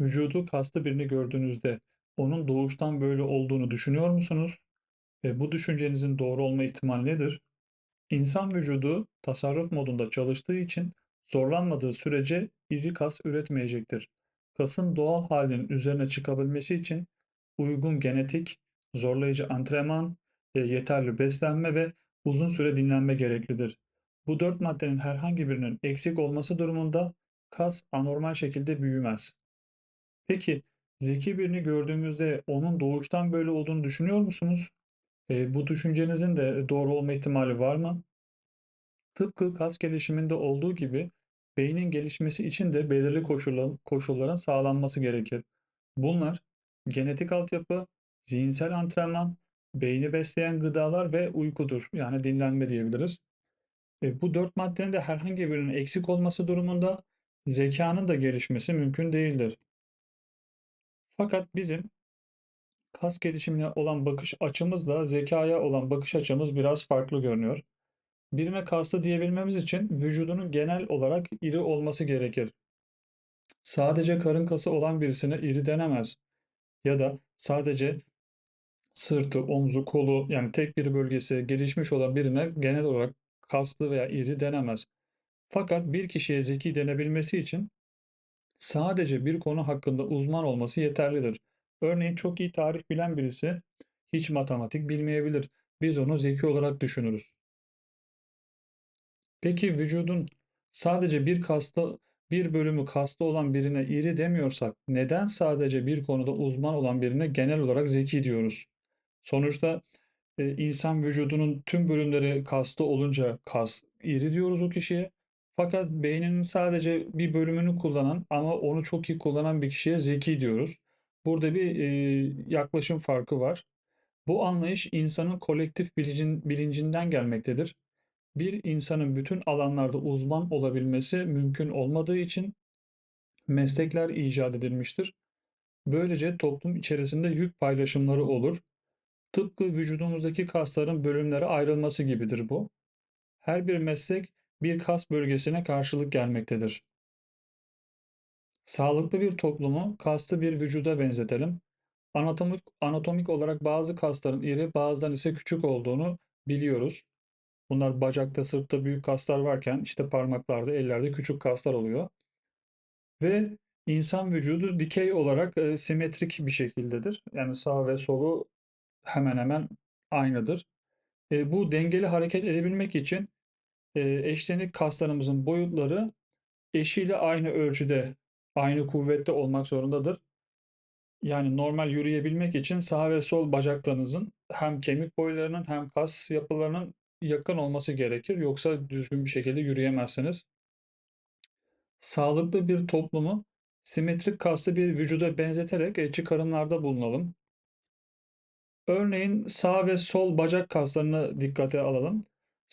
Vücudu kaslı birini gördüğünüzde onun doğuştan böyle olduğunu düşünüyor musunuz? Ve bu düşüncenizin doğru olma ihtimali nedir? İnsan vücudu tasarruf modunda çalıştığı için zorlanmadığı sürece iri kas üretmeyecektir. Kasın doğal halinin üzerine çıkabilmesi için uygun genetik, zorlayıcı antrenman, yeterli beslenme ve uzun süre dinlenme gereklidir. Bu dört maddenin herhangi birinin eksik olması durumunda kas anormal şekilde büyümez. Peki zeki birini gördüğümüzde onun doğuştan böyle olduğunu düşünüyor musunuz? E, bu düşüncenizin de doğru olma ihtimali var mı? Tıpkı kas gelişiminde olduğu gibi beynin gelişmesi için de belirli koşulların, koşulların sağlanması gerekir. Bunlar genetik altyapı, zihinsel antrenman, beyni besleyen gıdalar ve uykudur. Yani dinlenme diyebiliriz. E, bu dört maddenin de herhangi birinin eksik olması durumunda zekanın da gelişmesi mümkün değildir. Fakat bizim kas gelişimine olan bakış açımızla zekaya olan bakış açımız biraz farklı görünüyor. Birine kaslı diyebilmemiz için vücudunun genel olarak iri olması gerekir. Sadece karın kası olan birisine iri denemez. Ya da sadece sırtı, omzu, kolu yani tek bir bölgesi gelişmiş olan birine genel olarak kaslı veya iri denemez. Fakat bir kişiye zeki denebilmesi için sadece bir konu hakkında uzman olması yeterlidir. Örneğin çok iyi tarih bilen birisi hiç matematik bilmeyebilir. Biz onu zeki olarak düşünürüz. Peki vücudun sadece bir kaslı bir bölümü kaslı olan birine iri demiyorsak neden sadece bir konuda uzman olan birine genel olarak zeki diyoruz? Sonuçta e, insan vücudunun tüm bölümleri kaslı olunca kas iri diyoruz o kişiye. Fakat beyninin sadece bir bölümünü kullanan ama onu çok iyi kullanan bir kişiye zeki diyoruz. Burada bir e, yaklaşım farkı var. Bu anlayış insanın kolektif bilincin, bilincinden gelmektedir. Bir insanın bütün alanlarda uzman olabilmesi mümkün olmadığı için meslekler icat edilmiştir. Böylece toplum içerisinde yük paylaşımları olur. Tıpkı vücudumuzdaki kasların bölümlere ayrılması gibidir bu. Her bir meslek bir kas bölgesine karşılık gelmektedir. Sağlıklı bir toplumu kaslı bir vücuda benzetelim. Anatomik, anatomik olarak bazı kasların iri, bazılarının ise küçük olduğunu biliyoruz. Bunlar bacakta, sırtta büyük kaslar varken işte parmaklarda, ellerde küçük kaslar oluyor. Ve insan vücudu dikey olarak e, simetrik bir şekildedir. Yani sağ ve solu hemen hemen aynıdır. E, bu dengeli hareket edebilmek için eşlenik kaslarımızın boyutları eşiyle aynı ölçüde, aynı kuvvette olmak zorundadır. Yani normal yürüyebilmek için sağ ve sol bacaklarınızın hem kemik boylarının hem kas yapılarının yakın olması gerekir. Yoksa düzgün bir şekilde yürüyemezsiniz. Sağlıklı bir toplumu simetrik kaslı bir vücuda benzeterek e, çıkarımlarda bulunalım. Örneğin sağ ve sol bacak kaslarını dikkate alalım.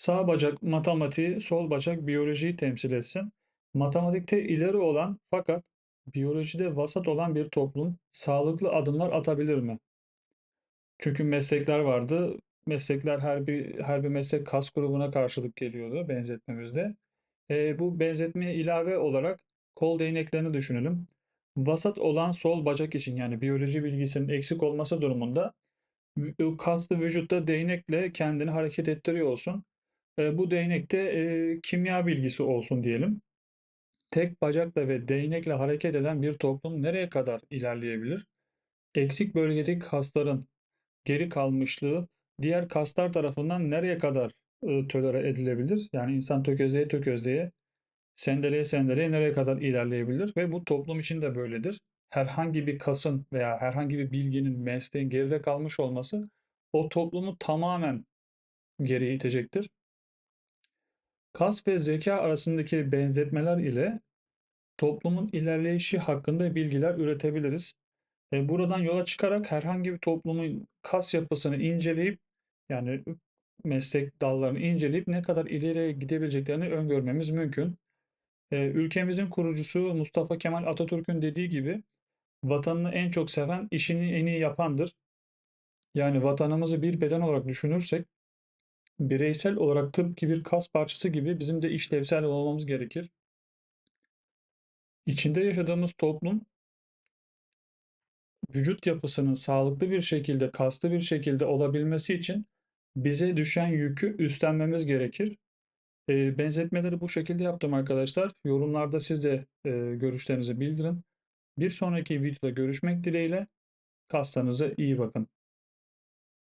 Sağ bacak matematiği, sol bacak biyolojiyi temsil etsin. Matematikte ileri olan fakat biyolojide vasat olan bir toplum sağlıklı adımlar atabilir mi? Çünkü meslekler vardı. Meslekler her bir her bir meslek kas grubuna karşılık geliyordu benzetmemizde. E, bu benzetmeye ilave olarak kol değneklerini düşünelim. Vasat olan sol bacak için yani biyoloji bilgisinin eksik olması durumunda kaslı vücutta değnekle kendini hareket ettiriyor olsun. E, bu değnekte e, kimya bilgisi olsun diyelim. Tek bacakla ve değnekle hareket eden bir toplum nereye kadar ilerleyebilir? Eksik bölgedeki kasların geri kalmışlığı diğer kaslar tarafından nereye kadar e, tolere edilebilir? Yani insan tökezleye tökezleye, sendeleye sendeleye nereye kadar ilerleyebilir? Ve bu toplum için de böyledir. Herhangi bir kasın veya herhangi bir bilginin, mesleğin geride kalmış olması o toplumu tamamen geriye itecektir. Kas ve zeka arasındaki benzetmeler ile toplumun ilerleyişi hakkında bilgiler üretebiliriz. E, buradan yola çıkarak herhangi bir toplumun kas yapısını inceleyip yani meslek dallarını inceleyip ne kadar ileriye gidebileceklerini öngörmemiz mümkün. E, ülkemizin kurucusu Mustafa Kemal Atatürk'ün dediği gibi vatanını en çok seven işini en iyi yapandır. Yani vatanımızı bir beden olarak düşünürsek bireysel olarak tıpkı bir kas parçası gibi bizim de işlevsel olmamız gerekir. İçinde yaşadığımız toplum vücut yapısının sağlıklı bir şekilde, kaslı bir şekilde olabilmesi için bize düşen yükü üstlenmemiz gerekir. Eee, benzetmeleri bu şekilde yaptım arkadaşlar. Yorumlarda siz de, eee, görüşlerinizi bildirin. Bir sonraki videoda görüşmek dileğiyle. Kaslarınıza iyi bakın.